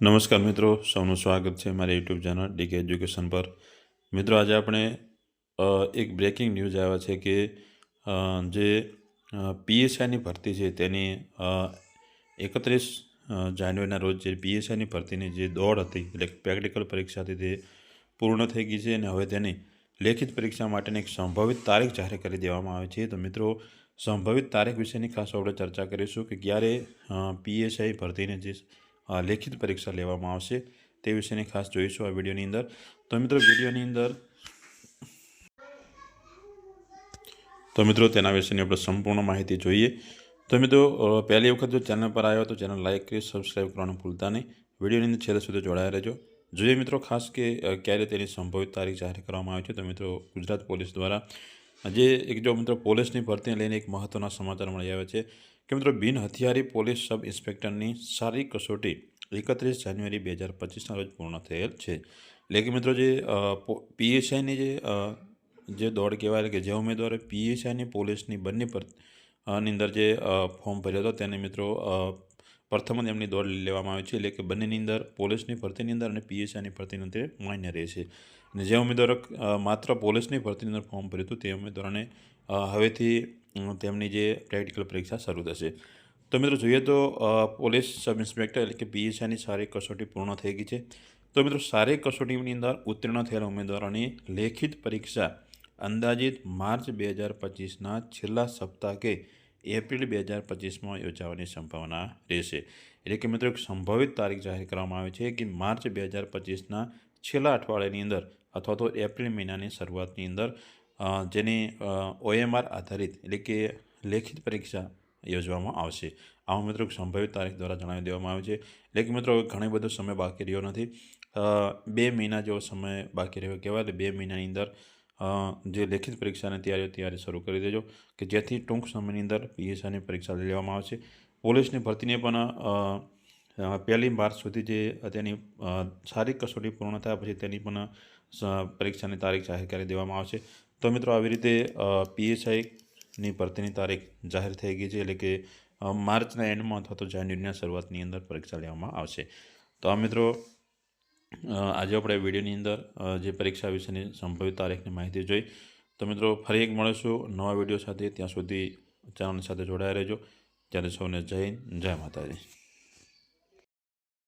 નમસ્કાર મિત્રો, સૌનું સ્વાગત છે મારી યુટ્યુબ ચેનલ ડીકે એજ્યુકેશન પર. મિત્રો, આજે આપણે એક બ્રેકિંગ ન્યૂઝ આવ્યા છે કે જે પીએસઆઈની ભરતી છે તેની એકત્રીસ જાન્યુઆરીના રોજ જે પીએસઆઈની ભરતીની જે દોડ હતી, એટલે પ્રેક્ટિકલ પરીક્ષા હતી તે પૂર્ણ થઈ ગઈ છે અને હવે તેની લેખિત પરીક્ષા માટેની એક સંભવિત તારીખ જાહેર કરી દેવામાં આવી છે. તો મિત્રો, સંભવિત તારીખ વિશેની ખાસ આપણે ચર્ચા કરીશું કે ક્યારે પીએસઆઈ ભરતીની જે લેખિત પરીક્ષા લેવામાં આવશે. તે વિશેની ખાસ જોઈશું આ વિડીયોની અંદર. તો મિત્રો, વિડીયોની અંદર તો મિત્રો, તેના વિશેની આપણે સંપૂર્ણ માહિતી જોઈએ. તો મિત્રો પહેલી વખત જો ચેનલ પર આવ્યો તો ચેનલ લાઇક કરી સબસ્ક્રાઈબ કરવાનું ભૂલતા નહીં. વિડીયોની અંદર છેલ્લે સુધી જોડાયા રહેજો. જોઈએ મિત્રો, ખાસ કે ક્યારે તેની સંભવિત તારીખ જાહેર કરવામાં આવી છે તો મિત્રો, ગુજરાત પોલીસ દ્વારા જે એક જો મિત્રો પોલીસની ભરતીને લઈને એક મહત્ત્વના સમાચાર મળી આવ્યા છે કે મિત્રો બિન હથિયારી પોલીસ સબ ઇન્સ્પેક્ટરની શારીરિક કસોટી એકત્રીસ જાન્યુઆરી બે હજાર પચીસના રોજ પૂર્ણ થયેલ છે. એટલે કે મિત્રો જે પીએસઆઈની જે જે દોડ કહેવાય કે જે ઉમેદવારે પીએસઆઈની પોલીસની બંને પર અંદર જે ફોર્મ ભર્યો હતો તેને મિત્રો પ્રથમ જ એમની દોડ લેવામાં આવે છે. એટલે કે બંનેની અંદર પોલીસની ભરતીની અંદર અને પીએસઆઈની ભરતીની અંદર માન્ય રહેશે. અને જે ઉમેદવારો માત્ર પોલીસની ભરતીની અંદર ફોર્મ ભર્યું હતું, તે ઉમેદવારોને હવેથી તેમની જે પ્રેક્ટિકલ પરીક્ષા શરૂ થશે. તો મિત્રો જોઈએ તો પોલીસ સબ ઇન્સ્પેક્ટર એટલે કે પીએસઆઈની શારીરિક કસોટી પૂર્ણ થઈ ગઈ છે. તો મિત્રો શારીરિક કસોટીની અંદર ઉત્તીર્ણ થયેલા ઉમેદવારોની લેખિત પરીક્ષા અંદાજિત માર્ચ બે હજાર પચીસના છેલ્લા સપ્તાહ એપ્રિલ બે હજાર પચીસમાં યોજાવાની સંભાવના રહેશે. એટલે કે મિત્રો સંભવિત તારીખ જાહેર કરવામાં આવે છે કે માર્ચ બે હજાર પચીસના છેલ્લા અઠવાડિયાની અંદર અથવા તો એપ્રિલ મહિનાની શરૂઆતની અંદર જેની ઓએમઆર આધારિત એટલે કે લેખિત પરીક્ષા યોજવામાં આવશે. આવું મિત્રો સંભવિત તારીખ દ્વારા જણાવી દેવામાં આવે છે. એટલે કે મિત્રો ઘણો બધો સમય બાકી રહ્યો નથી. બે મહિના જેવો સમય બાકી રહ્યો કહેવાય. એટલે બે મહિનાની અંદર જે લેખિત પરીક્ષાની તૈયારીઓ તૈયારી શરૂ કરી દેજો કે જેથી ટૂંક સમયની અંદર પીએસઆઈની પરીક્ષા લેવામાં આવશે. પોલીસની ભરતીને પણ પહેલી માર્ચ સુધી જે તેની સારી કસોટી પૂર્ણ થયા પછી તેની પણ પરીક્ષાની તારીખ જાહેર કરી દેવામાં આવશે. તો મિત્રો આવી રીતે પીએસઆઈની ભરતીની તારીખ જાહેર થઈ ગઈ છે એટલે કે માર્ચના એન્ડમાં અથવા તો જાન્યુઆરીના શરૂઆતની અંદર પરીક્ષા લેવામાં આવશે. તો આ મિત્રો આજે આપણે વિડીયોની અંદર જે પરીક્ષા વિશેની સંભવિત તારીખની માહિતી જોઈ. તો મિત્રો, ફરી એક મળીશું નવા વીડિયો સાથે. ત્યાં સુધી ચેનલ સાથે જોડાયા રહેજો. ત્યારે સૌને જય હિન્દ, જય માતાજી.